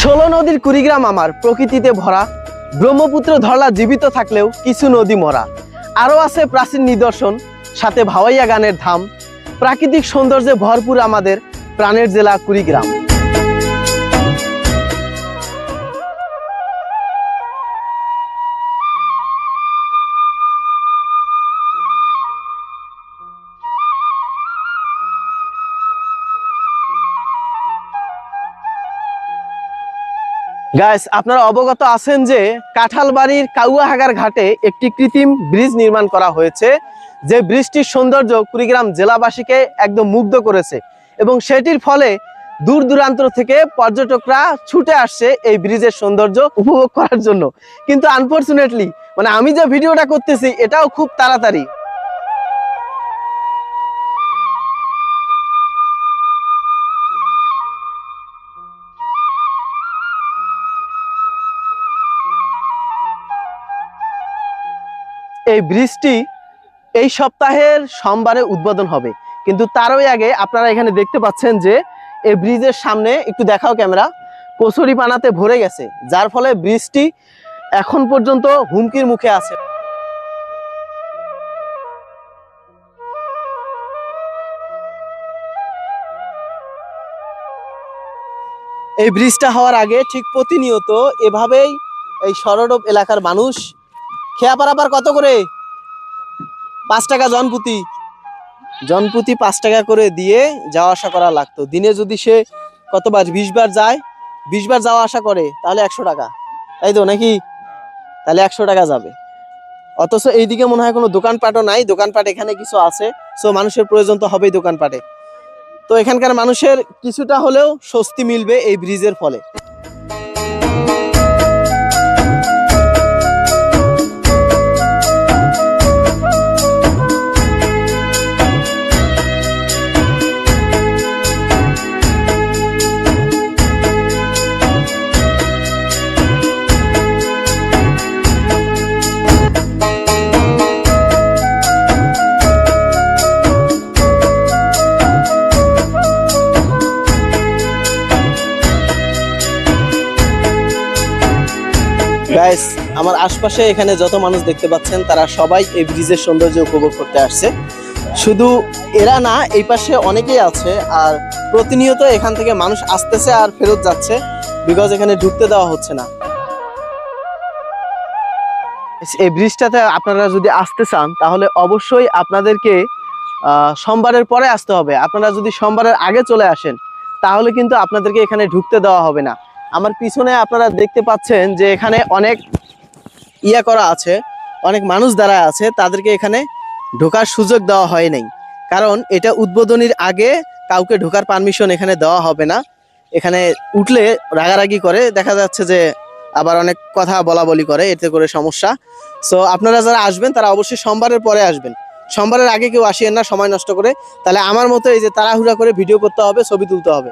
ষোলো নদীর কুড়িগ্রাম আমার, প্রকৃতিতে ভরা। ব্রহ্মপুত্র ধরলা জীবিত থাকলেও কিছু নদী মরা। আরও আছে প্রাচীন নিদর্শন, সাথে ভাওয়াইয়া গানের ধাম। প্রাকৃতিক সৌন্দর্যে ভরপুর আমাদের প্রাণের জেলা কুড়িগ্রাম। গাইস আপনারা অবগত আছেন যে কাঁঠালবাড়ির কাউয়াহাগার ঘাটে একটি কৃত্রিম ব্রিজ নির্মাণ করা হয়েছে, যে ব্রিজটির সৌন্দর্য কুড়িগ্রাম জেলাবাসীকে একদম মুগ্ধ করেছে এবং সেটির ফলে দূর দূরান্ত থেকে পর্যটকরা ছুটে আসছে এই ব্রিজের সৌন্দর্য উপভোগ করার জন্য। কিন্তু আনফর্চুনেটলি মানে আমি যে ভিডিওটা করতেছি, এটাও খুব তাড়াতাড়ি। এই ব্রিজটি এই সপ্তাহের সোমবারে উদ্বোধন হবে। কিন্তু তারই আগে আপনারা এখানে দেখতে পাচ্ছেন যে এই ব্রিজের সামনে একটু দেখাও ক্যামেরা, কচুরি পানাতে ভরে গেছে, যার ফলে ব্রিজটি এখন পর্যন্ত হুমকির মুখে আছে। এই ব্রিজটা হওয়ার আগে ঠিক প্রতিনিয়ত এভাবেই এই সরডব এলাকার মানুষ খেয়া পারাপার কত করে? পাঁচ টাকা জনপুতি জনপুতি পাঁচ টাকা করে দিয়ে যাওয়া আসা করা লাগতো। দিনে যদি সে কতবার? বিশ বার যায়, বিশ বার যাওয়া আসা করে, তাহলে একশো টাকা। তাই তো নাকি? তাহলে একশো টাকা যাবে। অথচ এইদিকে মনে হয় কোনো দোকানপাটও নাই। দোকানপাট এখানে কিছু আছে। সো মানুষের প্রয়োজন তো হবেই দোকানপাটে। তো এখানকার মানুষের কিছুটা হলেও স্বস্তি মিলবে এই ব্রিজের ফলে। গাইস আমার আশপাশে এখানে যত মানুষ দেখতে পাচ্ছেন, তারা সবাই এই ব্রিজের সৌন্দর্য উপভোগ করতে আসছে। শুধু এরা না, এই পাশে অনেকেই আছে, আর প্রতিনিয়ত এখান থেকে মানুষ আসতেছে আর ফেরত যাচ্ছে বিকজ এখানে ঢুকতে দেওয়া হচ্ছে না। এই ব্রিজটাতে আপনারা যদি আসতে চান, তাহলে অবশ্যই আপনাদেরকে সোমবারের পরে আসতে হবে। আপনারা যদি সোমবারের আগে চলে আসেন, তাহলে কিন্তু আপনাদেরকে এখানে ঢুকতে দেওয়া হবে না। আমার পিছনে আপনারা দেখতে পাচ্ছেন যে এখানে অনেক ইয়া করা আছে, অনেক মানুষ দাঁড়ায় আছে, তাদেরকে এখানে ঢোকার সুযোগ দেওয়া হয় নাই। কারণ এটা উদ্বোধনীর আগে কাউকে ঢোকার পারমিশন এখানে দেওয়া হবে না। এখানে উঠলে রাগারাগি করে, দেখা যাচ্ছে যে আবার অনেক কথা বলা বলি করে, এতে করে সমস্যা। সো আপনারা যারা আসবেন, তারা অবশ্যই সোমবারের পরে আসবেন। সোমবারের আগে কেউ আসিয়েন না, সময় নষ্ট করে। তাহলে আমার মতো এই যে তাড়াহুড়া করে ভিডিও করতে হবে, ছবি তুলতে হবে।